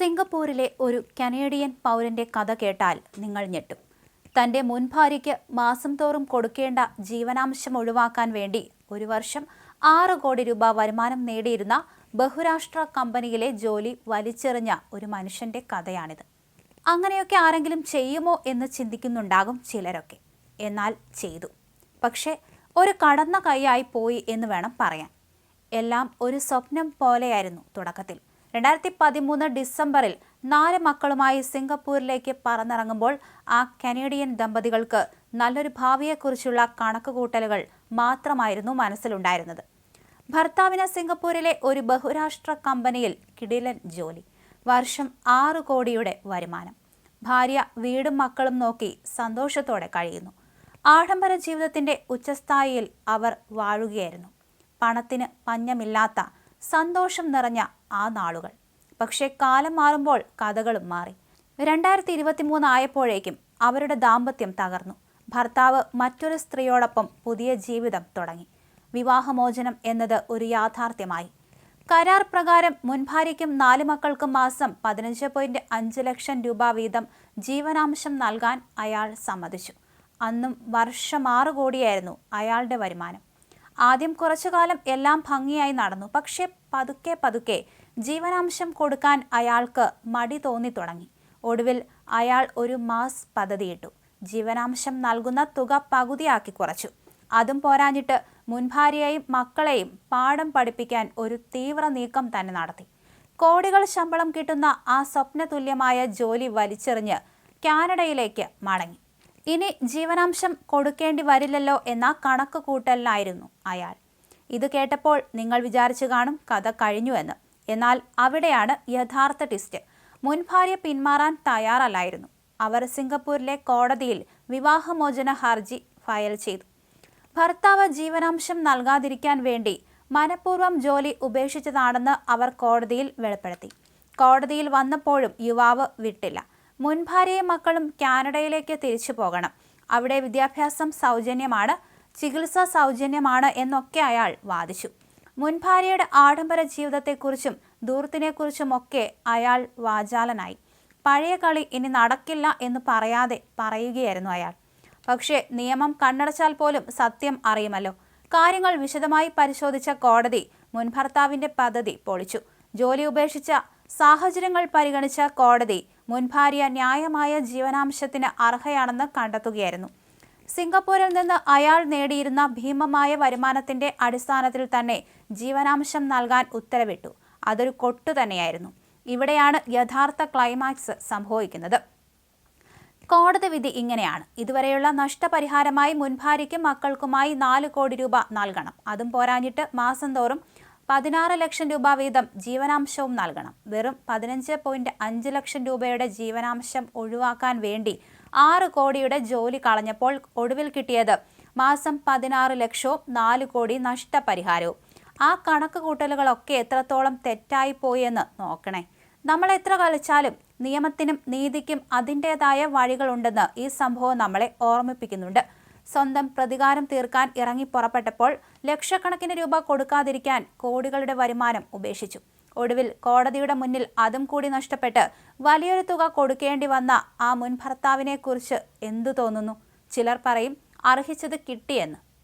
സിംഗപ്പൂരിലെ ഒരു കനേഡിയൻ പൗരന്റെ കഥ കേട്ടാൽ നിങ്ങൾ ഞെട്ടും. തന്റെ മുൻ ഭാര്യയ്ക്ക് മാസം തോറും കൊടുക്കേണ്ട ജീവനാംശം ഒഴിവാക്കാൻ വേണ്ടി ഒരു വർഷം ആറ് കോടി രൂപ വരുമാനം നേടിയിരുന്ന ബഹുരാഷ്ട്ര കമ്പനിയിലെ ജോലി വലിച്ചെറിഞ്ഞ ഒരു മനുഷ്യന്റെ കഥയാണിത്. അങ്ങനെയൊക്കെ ആരെങ്കിലും ചെയ്യുമോ എന്ന് ചിന്തിക്കുന്നുണ്ടാകും ചിലരൊക്കെ. എന്നാൽ ചെയ്തു. പക്ഷേ ഒരു കടന്ന കൈയായി പോയി എന്ന് വേണം പറയാൻ. എല്ലാം ഒരു സ്വപ്നം പോലെയായിരുന്നു തുടക്കത്തിൽ. രണ്ടായിരത്തി പതിമൂന്ന് ഡിസംബറിൽ നാല് മക്കളുമായി സിംഗപ്പൂരിലേക്ക് പറന്നിറങ്ങുമ്പോൾ ആ കനേഡിയൻ ദമ്പതികൾക്ക് നല്ലൊരു ഭാവിയെക്കുറിച്ചുള്ള കണക്കുകൂട്ടലുകൾ മാത്രമായിരുന്നു മനസ്സിലുണ്ടായിരുന്നത്. ഭർത്താവിന് സിംഗപ്പൂരിലെ ഒരു ബഹുരാഷ്ട്ര കമ്പനിയിൽ കിടിലൻ ജോലി വർഷം ആറ് കോടിയുടെ വരുമാനം. ഭാര്യ വീടും മക്കളും നോക്കി സന്തോഷത്തോടെ കഴിയുന്നു. ആഡംബര ജീവിതത്തിന്റെ ഉച്ചസ്ഥായിയിൽ അവർ വാഴുകയായിരുന്നു. പണത്തിന് പഞ്ഞമില്ലാത്ത സന്തോഷം നിറഞ്ഞ ആ നാളുകൾ. പക്ഷേ കാലം മാറുമ്പോൾ കഥകളും മാറി. രണ്ടായിരത്തി ഇരുപത്തി മൂന്ന് ആയപ്പോഴേക്കും അവരുടെ ദാമ്പത്യം തകർന്നു. ഭർത്താവ് മറ്റൊരു സ്ത്രീയോടൊപ്പം പുതിയ ജീവിതം തുടങ്ങി. വിവാഹമോചനം എന്നത് ഒരു യാഥാർത്ഥ്യമായി. കരാർ പ്രകാരം മുൻ ഭാര്യയ്ക്കും നാല് മക്കൾക്കും മാസം പതിനഞ്ച് പോയിന്റ് അഞ്ച് ലക്ഷം രൂപ വീതം ജീവനാംശം നൽകാൻ അയാൾ സമ്മതിച്ചു. അന്നും വർഷം ആറ് കോടിയായിരുന്നു അയാളുടെ വരുമാനം. ആദ്യം കുറച്ചു കാലം എല്ലാം ഭംഗിയായി നടന്നു. പക്ഷേ പതുക്കെ പതുക്കെ ജീവനാംശം കൊടുക്കാൻ അയാൾക്ക് മടി തോന്നി തുടങ്ങി. ഒടുവിൽ അയാൾ ഒരു മാസ് പദ്ധതിയിട്ടു. ജീവനാംശം നൽകുന്ന തുക പകുതിയാക്കി കുറച്ചു. അതും പോരാഞ്ഞിട്ട് മുൻഭാര്യയെയും മക്കളെയും പാഠം പഠിപ്പിക്കാൻ ഒരു തീവ്ര നീക്കം തന്നെ നടത്തി. കോടികൾ ശമ്പളം കിട്ടുന്ന ആ സ്വപ്നതുല്യമായ ജോലി വലിച്ചെറിഞ്ഞ് കാനഡയിലേക്ക് മടങ്ങി. ഇനി ജീവനാംശം കൊടുക്കേണ്ടി വരില്ലല്ലോ എന്ന കണക്ക് കൂട്ടലിലായിരുന്നു അയാൾ. ഇത് കേട്ടപ്പോൾ നിങ്ങൾ വിചാരിച്ചു കാണും കഥ കഴിഞ്ഞു എന്ന് എന്നാൽ അവിടെയാണ് യഥാർത്ഥ ട്വിസ്റ്റ്. മുൻ ഭാര്യ പിന്മാറാൻ തയ്യാറല്ലായിരുന്നു. അവർ സിംഗപ്പൂരിലെ കോടതിയിൽ വിവാഹമോചന ഹർജി ഫയൽ ചെയ്തു. ഭർത്താവ് ജീവനാംശം നൽകാതിരിക്കാൻ വേണ്ടി മനഃപൂർവം ജോലി ഉപേക്ഷിച്ചതാണെന്ന് അവർ കോടതിയിൽ വെളിപ്പെടുത്തി. കോടതിയിൽ വന്നപ്പോഴും യുവാവ് വിട്ടില്ല. മുൻ ഭാര്യയും മക്കളും കാനഡയിലേക്ക് തിരിച്ചു പോകണം. അവിടെ വിദ്യാഭ്യാസം സൗജന്യമാണ് ചികിത്സ സൗജന്യമാണ് എന്നൊക്കെ അയാൾ വാദിച്ചു. മുൻ ഭാര്യയുടെ ആഡംബര ജീവിതത്തെക്കുറിച്ചും ദൂരത്തിനെക്കുറിച്ചുമൊക്കെ അയാൾ വാചാലനായി. പഴയ കളി ഇനി നടക്കില്ല എന്ന് പറയാതെ പറയുകയായിരുന്നു അയാൾ. പക്ഷേ നിയമം കണ്ണടച്ചാൽ പോലും സത്യം അറിയുമല്ലോ. കാര്യങ്ങൾ വിശദമായി പരിശോധിച്ച കോടതി മുൻ ഭർത്താവിന്റെ പദ്ധതി പൊളിച്ചു. ജോലി ഉപേക്ഷിച്ച സാഹചര്യങ്ങൾ പരിഗണിച്ച കോടതി മുൻ ഭാര്യ ന്യായമായ ജീവനാംശത്തിന് അർഹയാണെന്ന് കണ്ടെത്തുകയായിരുന്നു. സിംഗപ്പൂരിൽ നിന്ന് അയാൾ നേടിയിരുന്ന ഭീമമായ വരുമാനത്തിന്റെ അടിസ്ഥാനത്തിൽ തന്നെ ജീവനാംശം നൽകാൻ ഉത്തരവിട്ടു. അതൊരു കൊട്ടു തന്നെയായിരുന്നു. ഇവിടെയാണ് യഥാർത്ഥ ക്ലൈമാക്സ് സംഭവിക്കുന്നത്. കോടതി വിധി ഇങ്ങനെയാണ്. ഇതുവരെയുള്ള നഷ്ടപരിഹാരമായി മുൻഭാര്യയ്ക്കും മക്കൾക്കുമായി നാല് കോടി രൂപ നൽകണം. അതും പോരാഞ്ഞിട്ട് മാസം തോറും പതിനാറ് ലക്ഷം രൂപ വീതം ജീവനാംശവും നൽകണം. വെറും പതിനഞ്ച് പോയിന്റ് അഞ്ച് ലക്ഷം രൂപയുടെ ജീവനാംശം ഒഴിവാക്കാൻ വേണ്ടി ആറ് കോടിയുടെ ജോലി കളഞ്ഞപ്പോൾ ഒടുവിൽ കിട്ടിയത് മാസം പതിനാറ് ലക്ഷവും നാല് കോടി നഷ്ടപരിഹാരവും. ആ കണക്ക് കൂട്ടലുകളൊക്കെ എത്രത്തോളം തെറ്റായി പോയെന്ന് നോക്കണേ. നമ്മൾ എത്ര കളിച്ചാലും നിയമത്തിനും നീതിക്കും അതിന്റെതായ വഴികളുണ്ടെന്ന് ഈ സംഭവം നമ്മളെ ഓർമ്മിപ്പിക്കുന്നുണ്ട്. സ്വന്തം പ്രതികാരം തീർക്കാൻ ഇറങ്ങി പുറപ്പെട്ടപ്പോൾ ലക്ഷക്കണക്കിന് രൂപ കൊടുക്കാതിരിക്കാൻ കോടികളുടെ വരുമാനം ഉപേക്ഷിച്ചു. ഒടുവിൽ കോടതിയുടെ മുന്നിൽ അതും കൂടി നഷ്ടപ്പെട്ട് വലിയൊരു തുക കൊടുക്കേണ്ടി വന്ന ആ മുൻ ഭർത്താവിനെ കുറിച്ച് എന്തു തോന്നുന്നു? ചിലർ പറയും അർഹിച്ചത് കിട്ടിയെന്ന്.